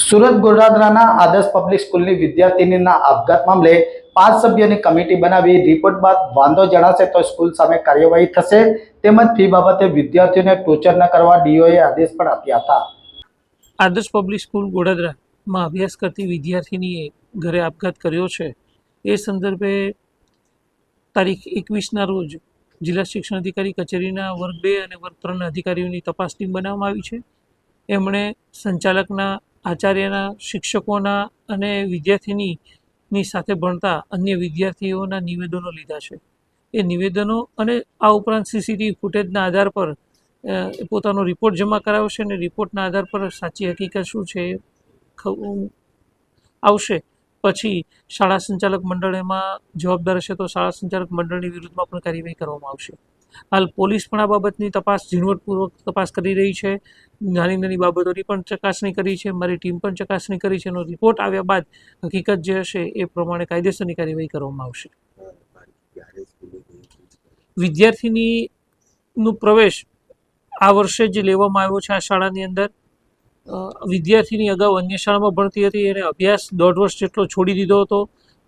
સુરત ગોડાદરાના આદર્શ પબ્લિક સ્કૂલની વિદ્યાર્થીનીના આપઘાત મામલે પાંચ સભ્યોની કમિટી બનાવી રિપોર્ટ બાદ વાંધો જણાશે તો સ્કૂલ સામે કાર્યવાહી થશે. તેમજ ફી બાબતે વિદ્યાર્થીઓને ટોર્ચર ન કરવા ડીઓએ આદેશ પણ આપ્યા હતા. આદર્શ પબ્લિક સ્કૂલ ગોડાદરામાં અભ્યાસ કરતી વિદ્યાર્થીનીએ ઘરે આપઘાત કર્યો છે. એ સંદર્ભે તારીખ એકવીસના રોજ જિલ્લા શિક્ષણ અધિકારી કચેરીના વર્ગ બે અને વર્ગ ત્રણના અધિકારીઓની તપાસ ટીમ બનાવવામાં આવી છે. એમણે સંચાલકના આચાર્યના શિક્ષકોના અને વિદ્યાર્થીની સાથે ભણતા અન્ય વિદ્યાર્થીઓના નિવેદનો લીધા છે. એ નિવેદનો અને આ ઉપરાંત સીસીટીવી ફૂટેજના આધાર પર પોતાનો રિપોર્ટ જમા કરાવશે અને રિપોર્ટના આધાર પર સાચી હકીકત શું છે આવશે. પછી શાળા સંચાલક મંડળ એમાં જવાબદાર હશે તો શાળા સંચાલક મંડળની વિરુદ્ધમાં પણ કાર્યવાહી કરવામાં આવશે. હાલ પોલીસ પણ આ બાબતની તપાસ ઝીણવટપૂર્વક તપાસ કરી રહી છે. નાની નાની બાબતોની પણ ચકાસણી કરી છે. મારી ટીમ પણ ચકાસણી કરી છે. એનો રિપોર્ટ આવ્યા બાદ હકીકત જે હશે એ પ્રમાણે કાયદેસરની કાર્યવાહી કરવામાં આવશે. વિદ્યાર્થીનીનું પ્રવેશ આ વર્ષે જ લેવામાં આવ્યો છે આ શાળાની અંદર. વિદ્યાર્થીની અગાઉ અન્ય શાળામાં ભણતી હતી. એને અભ્યાસ દોઢ વર્ષ જેટલો છોડી દીધો હતો.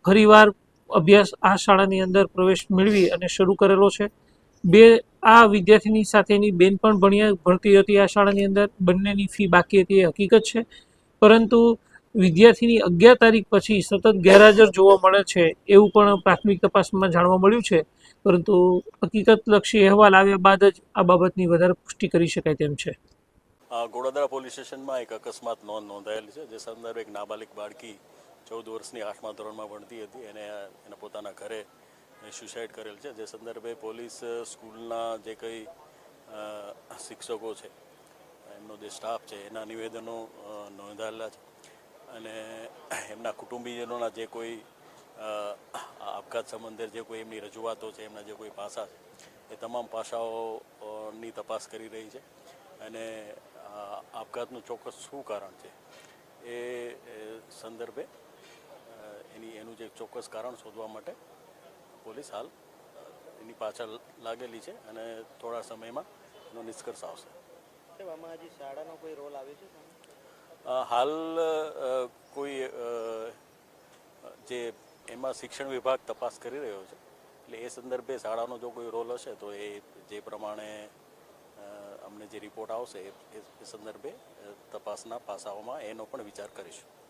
ફરીવાર અભ્યાસ આ શાળાની અંદર પ્રવેશ મેળવી અને શરૂ કરેલો છે. બે આ વિદ્યાર્થીની સાથેની બેન પણ ભણ્યા, ભણતી હતી આ શાળાની અંદર. બંનેની ફી બાકી હતી એ હકીકત છે. પરંતુ વિદ્યાર્થીની અગિયાર તારીખ પછી સતત ગેરહાજર જોવા મળે છે એવું પણ પ્રાથમિક તપાસમાં જાણવા મળ્યું છે. પરંતુ હકીકતલક્ષી અહેવાલ આવ્યા બાદ જ આ બાબતની વધારે પુષ્ટિ કરી શકાય તેમ છે. ગોડાદરા પોલીસ સ્ટેશનમાં એક અકસ્માત નોંધ નોંધાયેલ છે, જે સંદર્ભે એક નાબાલિક બાળકી ચૌદ વર્ષની આઠમા ધોરણમાં ભણતી હતી. એને, એના પોતાના ઘરે સુસાઇડ કરેલ છે. જે સંદર્ભે પોલીસ સ્કૂલના જે કંઈ શિક્ષકો છે, એમનો જે સ્ટાફ છે, એના નિવેદનો નોંધાયેલા છે. અને એમના કુટુંબીજનોના જે કોઈ આપઘાત સંબંધે જે કોઈ એમની રજૂઆતો છે, એમના જે કોઈ પાસા છે, એ તમામ પાસાઓની તપાસ કરી રહી છે. અને આપઘાતનું ચોક્કસ શું કારણ છે, એ સંદર્ભે એની, એનું જે ચોક્કસ કારણ શોધવા માટે પોલીસ હાલ એની પાછળ લાગેલી છે અને થોડા સમયમાં એનો નિષ્કર્ષ આવશે. આમાં શાળાનો કોઈ રોલ આવે છે હાલ કોઈ જે એમાં શિક્ષણ વિભાગ તપાસ કરી રહ્યો છે એટલે એ સંદર્ભે શાળાનો જો કોઈ રોલ હશે તો એ જે પ્રમાણે અમને જે રિપોર્ટ આવશે એ સંદર્ભે તપાસના પાસાઓમાં એનો પણ વિચાર કરીશું.